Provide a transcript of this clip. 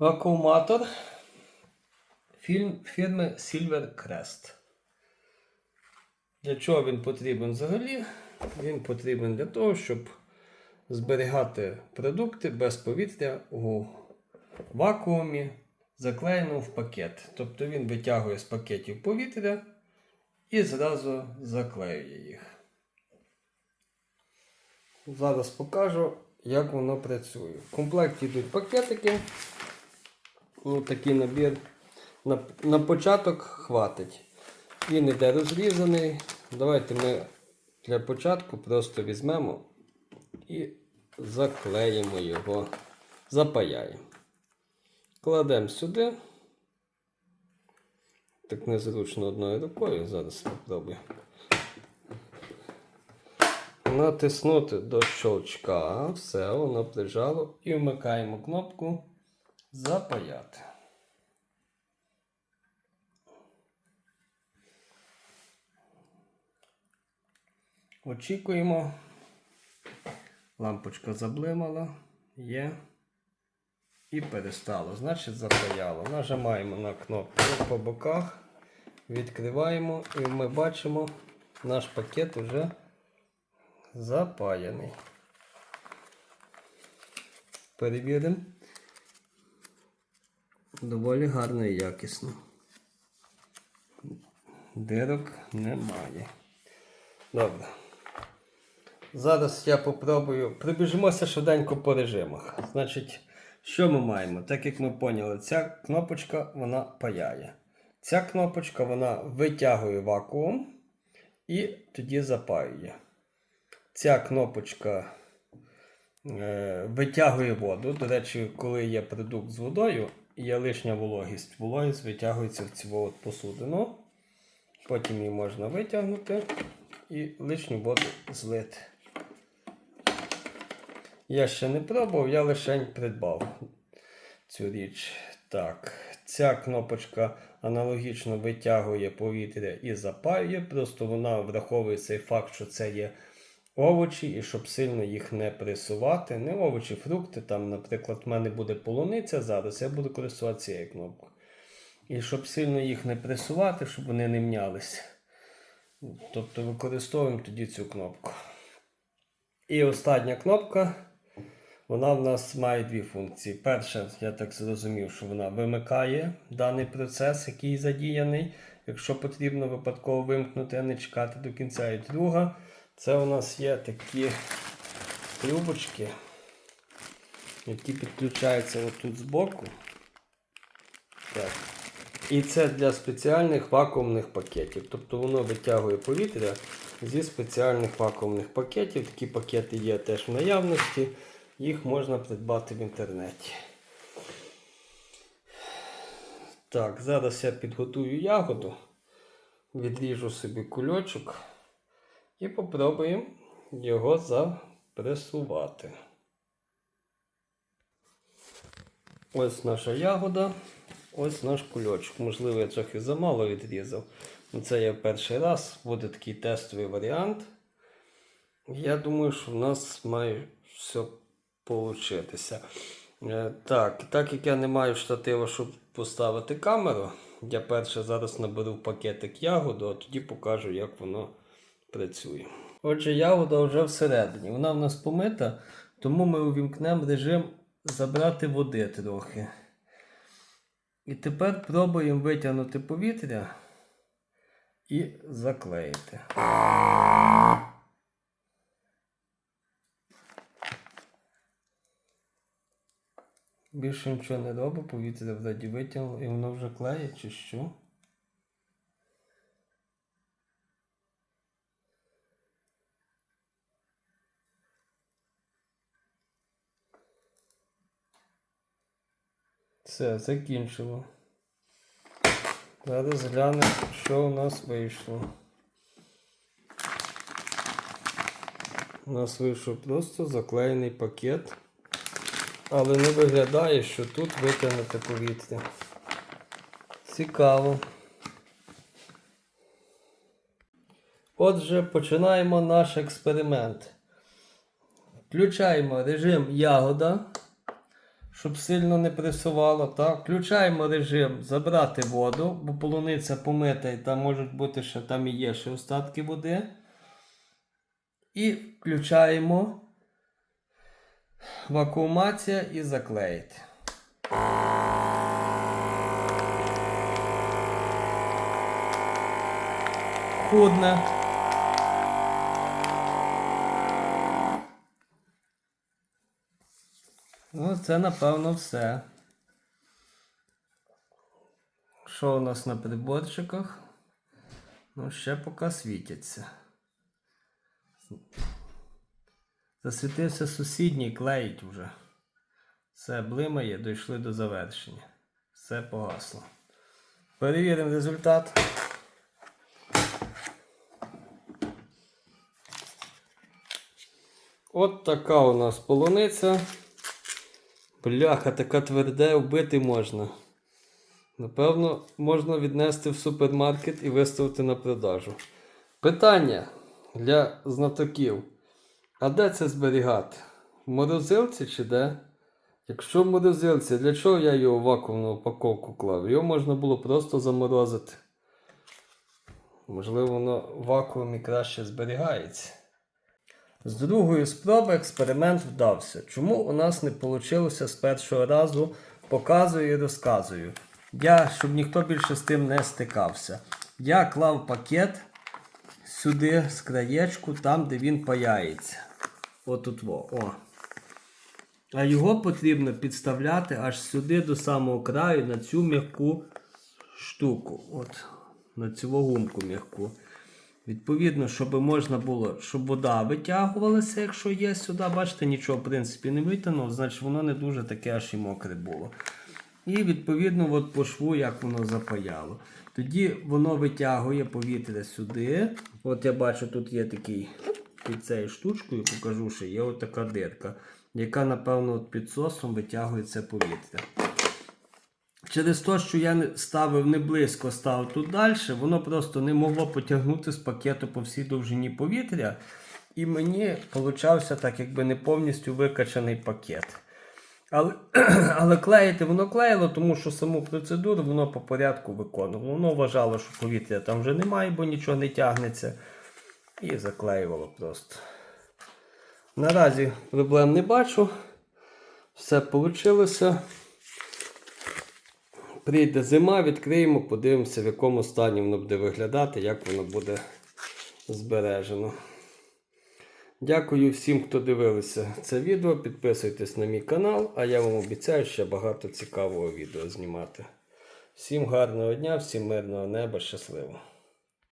Вакууматор фірми Silver Crest. Для чого він потрібен взагалі? Він потрібен для того, щоб зберігати продукти без повітря у вакуумі, заклеєному в пакет. Тобто він витягує з пакетів повітря і зразу заклеює їх. Зараз покажу, як воно працює. В комплекті йдуть пакетики. Ну, такий набір на, на початок хватить. Він іде розрізаний. Давайте ми для початку просто візьмемо і заклеїмо його, запаяємо. Кладемо сюди. Так незручно одною рукою. Зараз спробую. Натиснути до щелчка. Все, воно прижало. І вмикаємо кнопку Запаяти. Очікуємо. Лампочка заблимала. Є. І перестало. Значить запаяло. Нажимаємо на кнопку по боках. Відкриваємо і ми бачимо, наш пакет вже запаяний. Перевіримо. Доволі гарно і якісно. Дирок немає. Добре. Зараз я попробую. Прибіжимося швиденько по режимах. Значить, що ми маємо? Так як ми поняли, ця кнопочка вона паяє. Ця кнопочка вона витягує вакуум і тоді запаює. Ця кнопочка витягує воду. До речі, коли є продукт з водою, є лишня вологість. Вологість витягується в цю от посудину. Потім її можна витягнути і лишню воду злити. Я ще не пробував, я лише придбав цю річ. Так, ця кнопочка аналогічно витягує повітря і запаює. Просто вона враховує цей факт, що це є овочі, і щоб сильно їх не пресувати. Не овочі, фрукти. Там, наприклад, в мене буде полуниця зараз, я буду користуватися цією кнопкою. І щоб сильно їх не пресувати, щоб вони не мнялись. Тобто використовуємо тоді цю кнопку. І остання кнопка. Вона в нас має дві функції. Перша, я так зрозумів, що вона вимикає даний процес, який задіяний, якщо потрібно випадково вимкнути, а не чекати до кінця. І друга, це у нас є такі трубочки, які підключаються отут збоку. Так. І це для спеціальних вакуумних пакетів. Тобто воно витягує повітря зі спеціальних вакуумних пакетів. Такі пакети є теж в наявності. Їх можна придбати в інтернеті. Так, зараз я підготую ягоду, відріжу собі кульочок і попробуємо його запресувати. Ось наша ягода, ось наш кульочок. Можливо, я трохи замало відрізав. Це я перший раз, буде такий тестовий варіант. Я думаю, що в нас має все получитися. Е, Так, так як я не маю штатива, щоб поставити камеру, я перше зараз наберу пакетик ягоду, а тоді покажу, як воно працює. Отже, ягода вже всередині. Вона в нас помита, тому ми увімкнемо режим забрати води трохи. І тепер пробуємо витягнути повітря і заклеїти. Більше нічого не робить, повітря вроді витягнуло і воно вже клеє чи що. Все, закінчило. Зараз глянемо, що у нас вийшло. У нас вийшов просто заклеєний пакет. Але не виглядає, що тут витягнути повітря. Цікаво. Отже, починаємо наш експеримент. Включаємо режим ягода, щоб сильно не пресувало. Так? Включаємо режим забрати воду, бо полуниця помита і там можуть бути ще там і є ще остатки води. І включаємо вакуумація і заклеїти. Худне. Це напевно все. Що у нас на приборчиках? Ну, ще поки світяться. Засвітився сусідній, клеїть вже. Все блимає, дійшли до завершення. Все погасло. Перевіримо результат. От така у нас полуниця. Бляха, така тверде, вбити можна. Напевно, можна віднести в супермаркет і виставити на продажу. Питання для знатоків. А де це зберігати? В морозилці чи де? Якщо в морозилці, для чого я його в вакуумну упаковку клав? Його можна було просто заморозити. Можливо, воно в вакуумі краще зберігається. З другої спроби експеримент вдався. Чому у нас не вийшло з першого разу? Показую і розказую. Я, щоб ніхто більше з тим не стикався. Я клав пакет сюди з краєчку, там, де він паяється. Отут во. О. А його потрібно підставляти аж сюди до самого краю на цю м'яку штуку. От, на цю гумку м'яку. Відповідно, щоб можна було, щоб вода витягувалася, якщо є сюди, бачите, нічого в принципі не витягнув, значить воно не дуже таке аж і мокре було. І відповідно от по шву, як воно запаяло. Тоді воно витягує повітря сюди. От я бачу, тут є такий під цією штучкою, покажу, що є отака дирка, яка, напевно, от підсосом витягує це повітря. Через те, що я ставив не близько, ставив тут далі, воно просто не могло потягнути з пакету по всій довжині повітря. І мені получався так, якби не повністю викачаний пакет. Але, але клеїти воно клеїло, тому що саму процедуру воно по порядку виконувало. Воно вважало, що повітря там вже немає, бо нічого не тягнеться. І заклеювало просто. Наразі проблем не бачу. Все вийшло. Прийде зима, відкриємо, подивимося, в якому стані воно буде виглядати, як воно буде збережено. Дякую всім, хто дивилися це відео. Підписуйтесь на мій канал, а я вам обіцяю ще багато цікавого відео знімати. Всім гарного дня, всім мирного неба, щасливо!